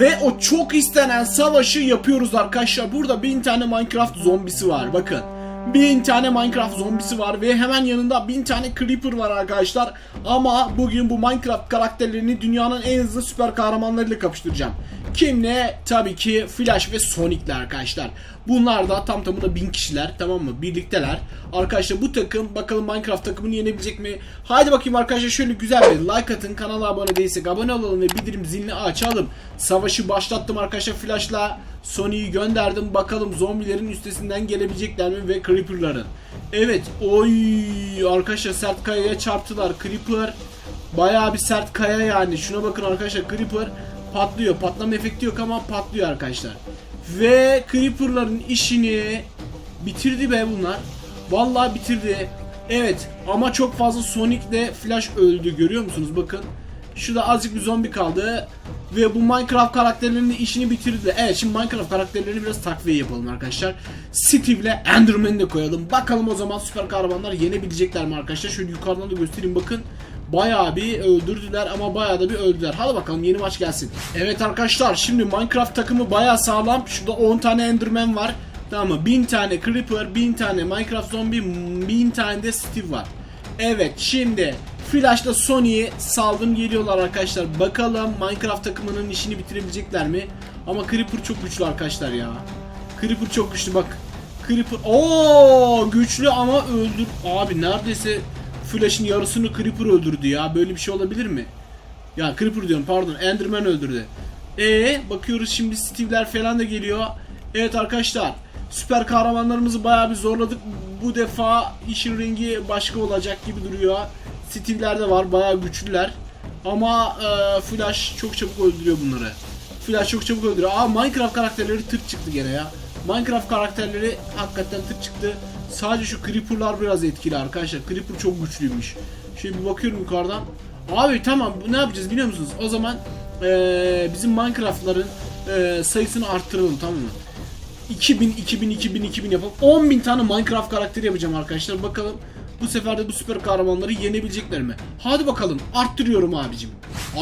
Ve o çok istenen savaşı yapıyoruz arkadaşlar. Burada bin tane Minecraft zombisi var bakın. Bin tane Minecraft zombisi var ve hemen yanında bin tane Creeper var arkadaşlar. Ama bugün bu Minecraft karakterlerini dünyanın en hızlı süper kahramanlarıyla kapıştıracağım. Kimle? Tabii ki Flash ve Sonic'le arkadaşlar. Bunlar da tam tamına bin kişiler tamam mı? Birlikteler. Arkadaşlar bu takım bakalım Minecraft takımını yenebilecek mi? Haydi bakayım arkadaşlar şöyle güzel bir like atın. Kanala abone değilsek abone olalım ve bildirim zilini açalım. Savaşı başlattım arkadaşlar Flash'la. Sonic'i gönderdim. Bakalım zombilerin üstesinden gelebilecekler mi ve Creeper'ların. Evet. Oy arkadaşlar sert kayaya çarptılar. Creeper bayağı bir sert kaya yani. Şuna bakın arkadaşlar Creeper patlıyor. Patlama efekti yok ama patlıyor arkadaşlar. Ve Creeper'ların işini bitirdi be bunlar. Vallahi bitirdi. Evet ama çok fazla Sonic ile Flash öldü görüyor musunuz bakın. Şurada azıcık bir zombi kaldı. Ve bu Minecraft karakterlerinin de işini bitirdi. Evet şimdi Minecraft karakterlerini biraz takviye yapalım arkadaşlar. Steve ile Enderman'i de koyalım. Bakalım o zaman süper kahramanlar yenebilecekler mi arkadaşlar. Şöyle yukarıdan da göstereyim bakın. Bayağı bir öldürdüler ama bayağı da bir öldüler. Hadi bakalım yeni maç gelsin. Evet arkadaşlar şimdi Minecraft takımı bayağı sağlam. Şurada 10 tane Enderman var. Tamam mı? 1000 tane Creeper, 1000 tane Minecraft Zombie, 1000 tane de Steve var. Evet şimdi Flash'la Sony'yi saldım geliyorlar arkadaşlar. Bakalım Minecraft takımının işini bitirebilecekler mi? Ama Creeper çok güçlü arkadaşlar ya. Creeper çok güçlü bak. Creeper Oo güçlü ama öldür. Abi neredeyse Flash'ın yarısını Creeper öldürdü ya. Böyle bir şey olabilir mi? Ya Creeper diyorum pardon. Enderman öldürdü. E bakıyoruz şimdi Steve'ler falan da geliyor. Evet arkadaşlar. Süper kahramanlarımızı bayağı bir zorladık. Bu defa işin rengi başka olacak gibi duruyor. Steve'ler de var. Bayağı güçlüler. Ama e, Flash çok çabuk öldürüyor bunları. Flash çok çabuk öldürüyor. Aa Minecraft karakterleri tık çıktı gene ya. Minecraft karakterleri hakikaten tık çıktı. Sadece şu Creeper'lar biraz etkili arkadaşlar. Creeper çok güçlüymüş. Şöyle bir bakıyorum yukarıdan. Abi tamam bu ne yapacağız biliyor musunuz? O zaman eee, bizim Minecraft'ların eee, sayısını arttıralım tamam mı? 2000, 2000, 2000, 2000 yapalım. 10.000 tane Minecraft karakteri yapacağım arkadaşlar. Bakalım bu sefer de bu süper kahramanları yenebilecekler mi? Hadi bakalım arttırıyorum abicim.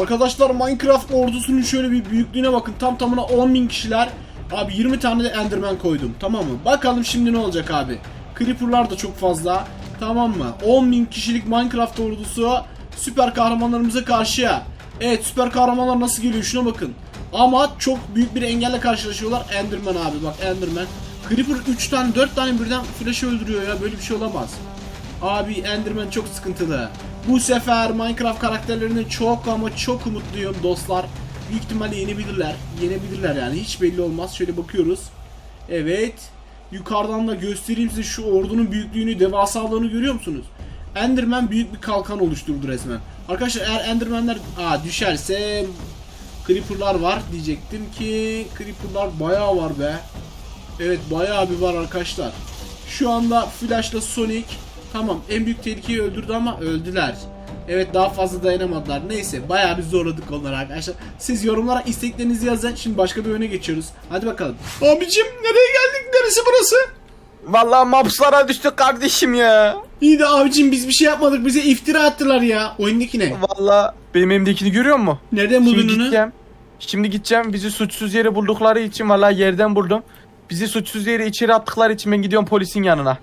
Arkadaşlar Minecraft ordusunun şöyle bir büyüklüğüne bakın. Tam tamına 10.000 kişiler. Abi 20 tane de Enderman koydum. Tamam mı? Bakalım şimdi ne olacak abi. Creeper'lar da çok fazla. Tamam mı? 10.000 kişilik Minecraft ordusu süper kahramanlarımıza karşıya. Evet süper kahramanlar nasıl geliyor şuna bakın. Ama çok büyük bir engelle karşılaşıyorlar. Enderman abi bak Enderman. Creeper 3 tane 4 tane birden flash öldürüyor ya böyle bir şey olamaz. Abi Enderman çok sıkıntılı. Bu sefer Minecraft karakterlerine çok ama çok umutluyum dostlar. Büyük ihtimalle yenebilirler. Yenebilirler yani hiç belli olmaz. Şöyle bakıyoruz. Evet. Yukarıdan da göstereyim size şu ordunun büyüklüğünü, devasalığını görüyor musunuz? Enderman büyük bir kalkan oluşturdu resmen. Arkadaşlar eğer Enderman'ler aa, düşerse Creeper'lar var diyecektim ki Creeper'lar bayağı var be. Evet bayağı bir var arkadaşlar. Şu anda Flash'la Sonic tamam en büyük tehlikeyi öldürdü ama öldüler. Evet daha fazla dayanamadılar. Neyse bayağı bir zorladık onları arkadaşlar. Siz yorumlara isteklerinizi yazın. Şimdi başka bir oyuna geçiyoruz. Hadi bakalım. Abicim nereye geldik? Neresi burası? Vallahi mapslara düştük kardeşim ya. İyi de abicim biz bir şey yapmadık. Bize iftira attılar ya. Oyundaki ne? Vallahi benim elimdekini görüyor musun? Nereden Şimdi buldun onu? gideceğim. Şimdi gideceğim. Bizi suçsuz yere buldukları için vallahi yerden buldum. Bizi suçsuz yere içeri attıkları için ben gidiyorum polisin yanına.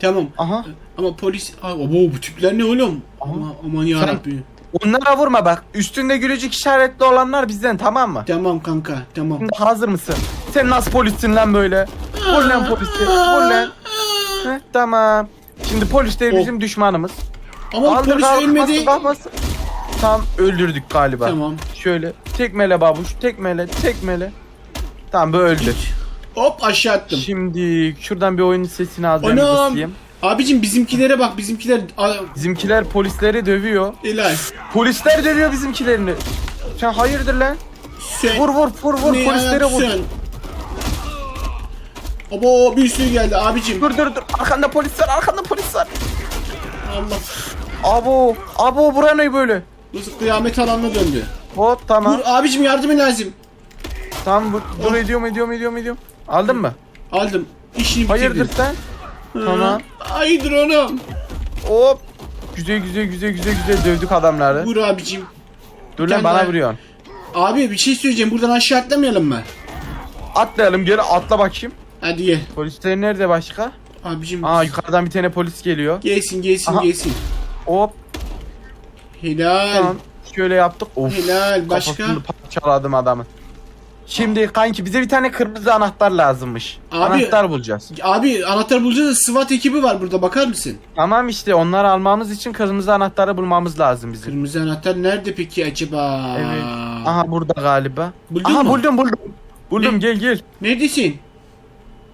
Tamam. Aha. Ama polis... Aa, abo, bu tipler ne oğlum? Ama, aman yarabbim. Onlara vurma bak. Üstünde gülücük işaretli olanlar bizden tamam mı? Tamam kanka tamam. Şimdi hazır mısın? Sen nasıl polissin lan böyle? Vur lan polisi. Vur lan. Heh, tamam. Şimdi polisler Oh. bizim düşmanımız. Ama Kaldır, polis kalkmasın, ölmedi. kalkmasın. Tam öldürdük galiba. Tamam. Şöyle tekmele babuş tekmele tekmele. Tamam bu öldü. Hop aşağı attım. Şimdi şuradan bir oyunun sesini az ben Anam. Abicim bizimkilere bak bizimkiler... Bizimkiler polisleri dövüyor. Helal. Polisler dövüyor bizimkilerini. Sen hayırdır lan? Sen... Vur vur vur vur ne polislere vur. yapsın? Abo bir sürü geldi abicim. Dur dur dur arkanda polis var arkanda polis var. Allah. Abo abo bura ne böyle? Nasıl kıyamet alanına döndü. Hop tamam. Dur abicim yardımın lazım. Tamam bu, dur Oh. ediyorum ediyorum ediyorum ediyorum. Aldın mı? Aldım. İşini bitirdim. Hayırdır sen? Tamam. Hayırdır oğlum. Hop. Güzel güzel güzel güzel güzel dövdük adamları. Vur abicim. Dur lan Gel bana lan. vuruyorsun. Abi bir şey söyleyeceğim. Buradan aşağı atlamayalım mı? Atlayalım gel atla bakayım. Hadi gel. Polisler nerede başka? Abicim Aa yukarıdan bir tane polis geliyor. gelsin gelsin Aha. gelsin. Hop Helal. tamam. Şöyle yaptık. Of. Helal. Başka? Kafasını parçaladım adamın. Şimdi kanki bize bir tane kırmızı anahtar lazımmış. Abi- Anahtar bulacağız. Abi anahtar bulacağız. da SWAT ekibi var burada bakar mısın? Tamam işte onları almamız için kırmızı anahtarı bulmamız lazım bizim. Kırmızı anahtar nerede peki acaba? Evet. Aha burada galiba. Buldun Aha mu? buldum buldum. Buldum Ne? gel gel. Neredesin?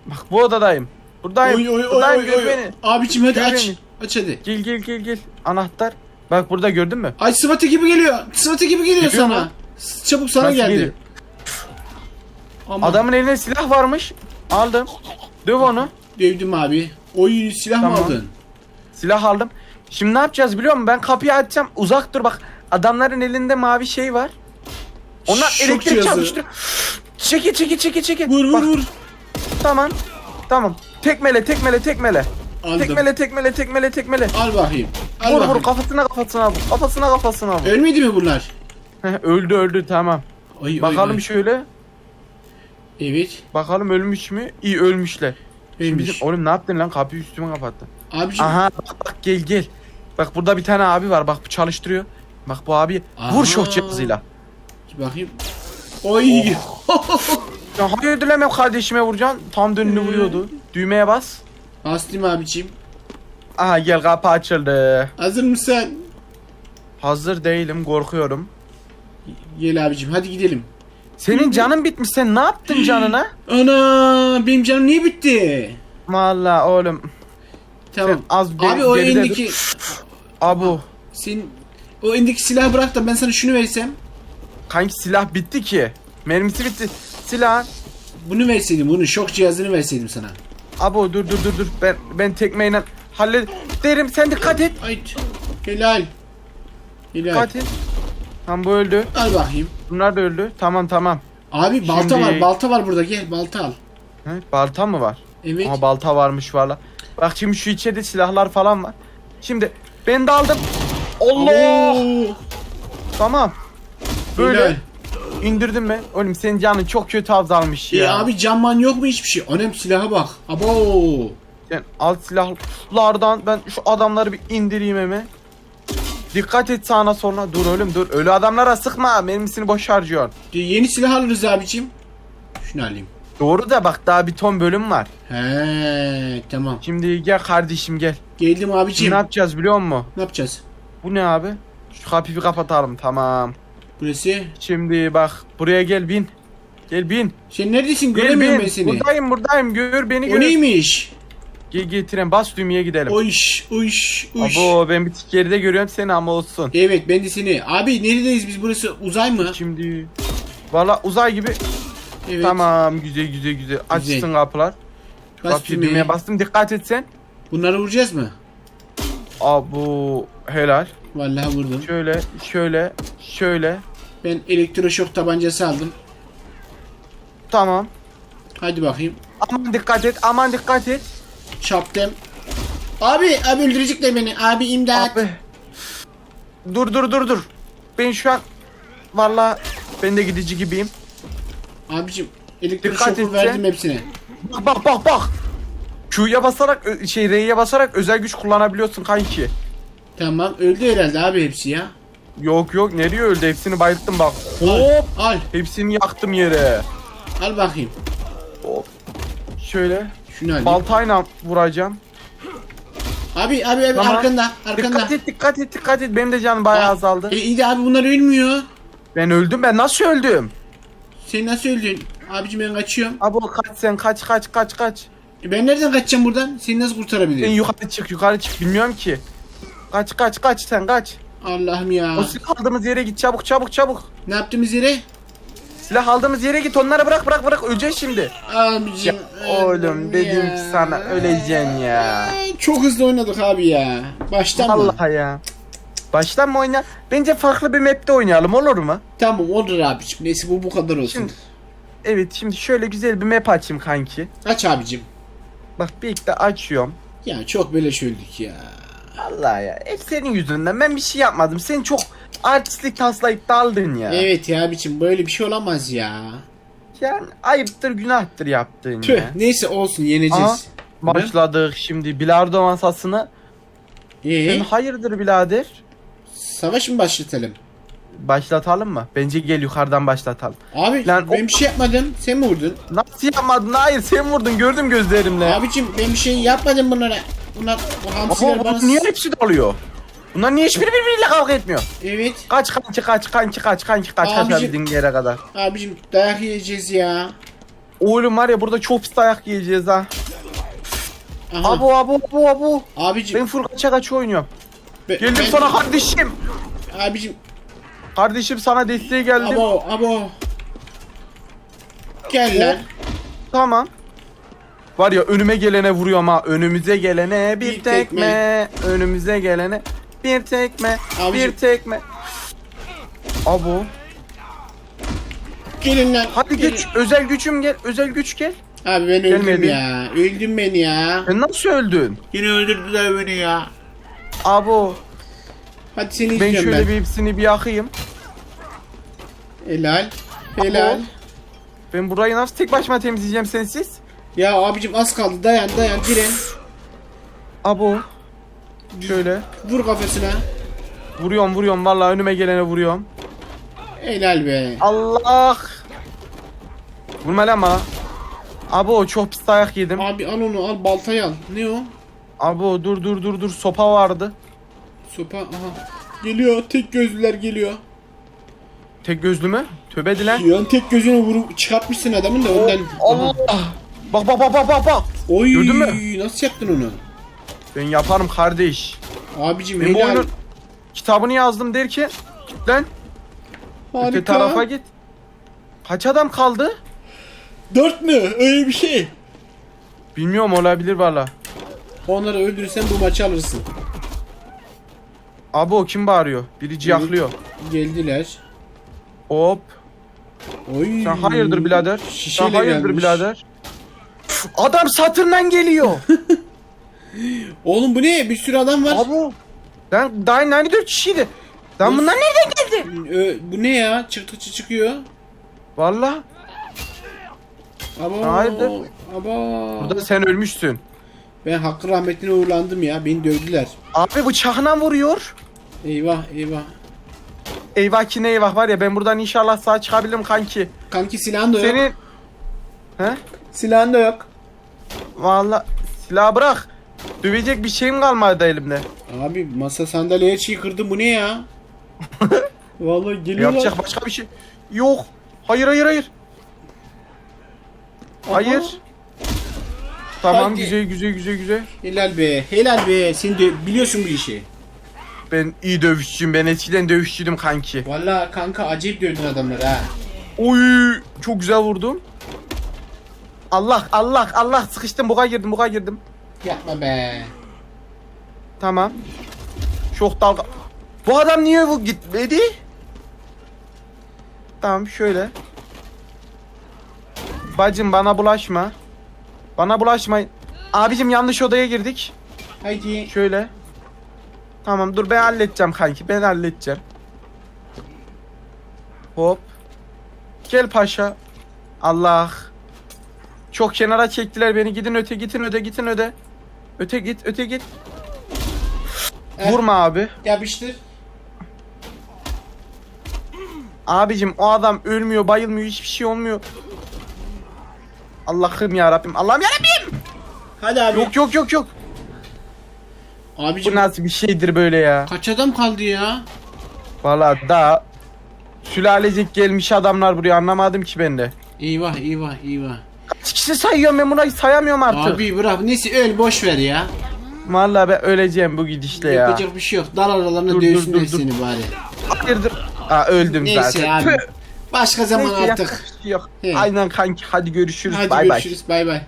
Bak bu odadayım. Buradayım. Oy oy oy buradayım oy gör oy. beni. Abicim hadi Gör aç. beni. Aç hadi. Gel gel gel gel. Anahtar. Bak burada gördün mü? Ay SWAT ekibi geliyor. SWAT ekibi geliyor Geliyor sana. mu? Çabuk sana Nasıl geldi. geliyor? Ama Adamın elinde silah varmış. Aldım. Döv onu. dövdüm abi. Oy silah mı Tamam. aldın? Silah aldım. Şimdi ne yapacağız biliyor musun? Ben kapıyı açacağım. Uzak dur bak. Adamların elinde mavi şey var. Onlar Şok elektrik cihazı. çarpıştır. Çeki çeki çeki çeki. Vur vur Bak, vur. Tamam. Tamam. Tekmele tekmele tekmele. Aldım. Tekmele tekmele tekmele tekmele. Al bakayım. Al Vur bakayım. vur kafasına kafasına vur. Kafasına kafasına vur. Ölmedi mi bunlar? Heh, öldü öldü tamam. Oy, oy, Bakalım oy. şöyle. Evet. Bakalım ölmüş mü? İyi ölmüşler. Şimdi Ölmüş. bizim oğlum ne yaptın lan kapıyı üstüme kapattın. Abicim. Aha bak bak gel gel. Bak burada bir tane abi var bak bu çalıştırıyor. Bak bu abi Aha. vur şok cihazıyla. Bakayım. Oy. Ya hayır dilemem kardeşime vuracaksın. Tam dönünü vuruyordu. Düğmeye bas. Bastım abicim. Aha gel kapı açıldı. Hazır mısın? Hazır değilim korkuyorum. Gel abicim hadi gidelim. Senin canın bitmiş sen ne yaptın canına? Ana benim canım niye bitti? Valla oğlum. Tamam. Sen az Abi o geride dur. elindeki Abu. senin o elindeki silahı bırak da ben sana şunu versem. Kanki silah bitti ki. Mermisi bitti. Silah. Bunu verseydim bunu şok cihazını verseydim sana. Abo dur dur dur dur. Ben ben tekmeyle hallet derim sen dikkat et. Ay helal. Helal. Dikkat et. Tam bu öldü. Al bakayım. Bunlar da öldü. Tamam tamam. Abi balta Şimdi- var balta var burada gel balta al. He, balta mı var? Evet. Ama balta varmış valla. Bak şimdi şu içeride silahlar falan var. Şimdi ben de aldım. Allah! Oo, Tamam. Böyle Helal. indirdim ben. Oğlum senin canın çok kötü azalmış ya. E abi camman yok mu hiçbir şey? Önem silaha bak. Abo. Sen al silahlardan ben şu adamları bir indireyim hemen. Dikkat et sağına soluna. Dur oğlum dur. Ölü adamlara sıkma. Mermisini boş harcıyorsun. De, Yeni silah alırız abicim. Şunu alayım. Doğru da bak daha bir ton bölüm var. He tamam. Şimdi gel kardeşim gel. Geldim abicim. Şimdi ne Ne, yapacağız biliyor musun? yapacağız? Bu ne abi? Şu kapıyı bir kapatalım tamam. Burası. Şimdi bak buraya gel bin. Gel bin. Sen neredesin? Gel Göremiyorum ben bin. seni. Buradayım buradayım. Gör beni O gör. neymiş? Gel getiren bas düğmeye gidelim. Uyş, uyş, uyş. Abo ben bir tık geride görüyorum seni ama olsun. Evet ben de seni. Abi neredeyiz biz burası? Uzay mı? Şimdi valla uzay gibi. Evet. Tamam güzel güzel güzel. Açsın kapılar. Bas Kapıyı düğmeye. düğmeye bastım dikkat et sen. Bunları vuracağız mı? Abo helal. Vallahi vurdum. Şöyle şöyle şöyle. Ben elektroşok tabancası aldım. Tamam. Hadi bakayım. Aman dikkat et aman dikkat et. Çarptım. Abi, abi öldürecekler beni. Abi imdat. Abi. Dur dur dur dur. Ben şu an valla ben de gidici gibiyim. Abicim Dikkat elektroşoku et verdim hepsine. Bak bak bak bak. Q'ya basarak ö- şey R'ye basarak özel güç kullanabiliyorsun kanki. Tamam öldü herhalde abi hepsi ya. Yok yok nereye öldü hepsini bayılttım bak. Hop. Al, Hepsini yaktım yere. al bakayım. Hop. Şöyle Şunu alayım. baltayla vuracağım. Abi, abi, abi Tamam. arkanda, arkanda. Dikkat et dikkat et dikkat et benim de canım bayağı azaldı. E, iyi de abi bunlar ölmüyor. Ben öldüm ben nasıl öldüm? Sen nasıl öldün? Abicim ben kaçıyorum. Abo kaç sen kaç kaç kaç kaç. E, ben nereden kaçacağım buradan? Seni nasıl Sen kurtarabilirim? yukarı çık yukarı çık bilmiyorum ki. Kaç kaç kaç sen kaç. Allah'ım ya. O silah aldığımız yere git çabuk çabuk çabuk. Ne yaptığımız yere? Silah aldığımız yere git onları bırak bırak bırak öleceksin şimdi. Abicim. Ya, oğlum dedim ya. sana öleceksin ya. Çok hızlı oynadık abi ya. Baştan mı? Allah ya. Baştan mı oyna? Bence farklı bir map'te oynayalım olur mu? Tamam olur abicim. Neyse bu bu kadar olsun. Şimdi- Evet şimdi şöyle güzel bir map açayım kanki. Aç abicim. Bak bir de açıyorum. Ya çok beleş öldük ya. Allah ya hep senin yüzünden ben bir şey yapmadım. Sen çok artistlik taslayıp daldın ya. Evet ya abicim böyle bir şey olamaz ya. Yani ayıptır günahtır yaptığın Tüh ya. neyse olsun yeneceğiz. Başladık şimdi bilardo masasını. Ee, Sen hayırdır birader? savaş mı başlatalım? Başlatalım mı? Bence gel yukarıdan başlatalım. Abi Lan ben o- bir şey yapmadım. Sen mi vurdun? Nasıl yapmadın? Hayır sen vurdun gördüm gözlerimle. Abicim ben bir şey yapmadım bunlara. Bunlar bu hamsiler Ama bana... niye hepsi dalıyor? Bunlar niye hiçbiri birbiriyle kavga etmiyor? Evet. Kaç kanki kaç kanki kaç kanki kaç Abicim- kaçabildiğin yere kadar. Abicim dayak yiyeceğiz ya. Oğlum var ya burada çok pis dayak yiyeceğiz ha. Aha. Abo abo abo abo. Abicim. Ben full kaça kaç oynuyorum. be- Geldim ben- sana kardeşim. Abicim. Kardeşim sana desteğe geldim. Abo abo. Gel lan. Tamam. Var ya önüme gelene vuruyorum ha. Önümüze gelene bir, Bir tekme. tekme. Önümüze gelene bir tekme. Abicim. Bir tekme. Abo. Gelin lan. Hadi gelin. güç. Özel gücüm gel. Özel güç gel. Abi ben öldüm Gelmedi. ya. Öldüm ben ya. Sen nasıl öldün? Yine öldürdüler beni ya. Abo. Hadi seni Ben izliyorum şöyle ben. bir hepsini bir yakayım. Helal. Helal. Ben burayı nasıl tek başıma temizleyeceğim sensiz? Ya abicim az kaldı. Dayan dayan girin. Abo. Şöyle. Vur kafasına. Vuruyorum vuruyorum vallahi önüme gelene vuruyorum. Helal be. Allah. Vurma lan bana. Abo çok pis dayak yedim. Abi al onu al baltayı al. Ne o? Abo dur dur dur dur sopa vardı. Sopa aha. Geliyor tek gözlüler geliyor. Tek gözlü mü? Tövbe dilen. Yan tek gözünü vurup çıkartmışsın adamın da ondan. Allah. Bak bak bak bak bak bak. Oy Gördün mü? nasıl yaptın onu? Ben yaparım kardeş. Abicim Ben bu helal. oyunun kitabını yazdım derken git lan öte Harika. tarafa git. Kaç adam kaldı? Dört mü? Öyle bir şey. Bilmiyorum olabilir valla. Onları öldürürsen bu maçı alırsın. Abo kim bağırıyor? Biri ciyaklıyor. Geldiler. Hop. Oy. Sen hayırdır birader? Sen Şişeyle hayırdır gelmiş. birader? Adam Satürn'den geliyor. Oğlum bu ne? Bir sürü adam var. Abo. Lan daha 94 kişiydi. Lan bunlar nereden geldi? Ö, bu ne ya? Çıktıkça çıkıyor. Valla. Aba. Hayırdır? Aba. Burada sen ölmüşsün. Ben hakkı rahmetine uğurlandım ya. Beni dövdüler. Abi bıçağına vuruyor. Eyvah eyvah. Eyvah ki ne eyvah var ya ben buradan inşallah sağ çıkabilirim kanki. Kanki silahın da yok. Senin... He? Silahın da yok. Valla silah bırak. Dövecek bir şeyim kalmadı elimde. Abi masa sandalye her şeyi. Bu ne ya? Vallahi geliyorlar. Yapacak başka bir şey yok. Hayır hayır hayır. Aha. Hayır. Tamam Hadi. güzel güzel güzel güzel. Helal be. Helal be. Sen de biliyorsun bu işi. Ben iyi dövüşçüyüm. Ben eskiden dövüşçüydüm kanki. Vallahi kanka acayip dövdün adamları ha. Oy çok güzel vurdum. Allah Allah Allah sıkıştım buga girdim buga girdim. Yapma be. Tamam. Çok dalga. Bu adam niye bu gitmedi? Tamam şöyle. Bacım bana bulaşma. Bana bulaşmayın. Abicim yanlış odaya girdik. Haydi. Şöyle. Tamam dur ben halledeceğim kanki. Ben halledeceğim. Hop. Gel paşa. Allah. Çok kenara çektiler beni. Gidin öte gidin öte gidin öte. Öte git öte git. Eh. Vurma abi. Yapıştır. Abicim o adam ölmüyor bayılmıyor hiçbir şey olmuyor. Allah'ım ya Rabbim. Allah'ım ya Rabbim. Hadi abi. Yok yok yok yok. Abicim Bu nasıl bir şeydir böyle ya? kaç adam kaldı ya? Valla daha sülalecek gelmiş adamlar buraya anlamadım ki ben de. Eyvah eyvah eyvah. Kişi sayıyorum ben bunu sayamıyorum artık. Abi bırak neyse öl boş ver ya. Valla ben öleceğim bu gidişle ya. Yapacak bir şey yok. Dar aralarına Dur, dur, dövsünler dur, dur. seni bari. Hayırdır? Aa öldüm Neyse zaten. abi. Tüh. Başka zaman Neyse, artık. bir şey yok. He. Aynen kanki hadi görüşürüz. Hadi bay bay. görüşürüz. Bay bay.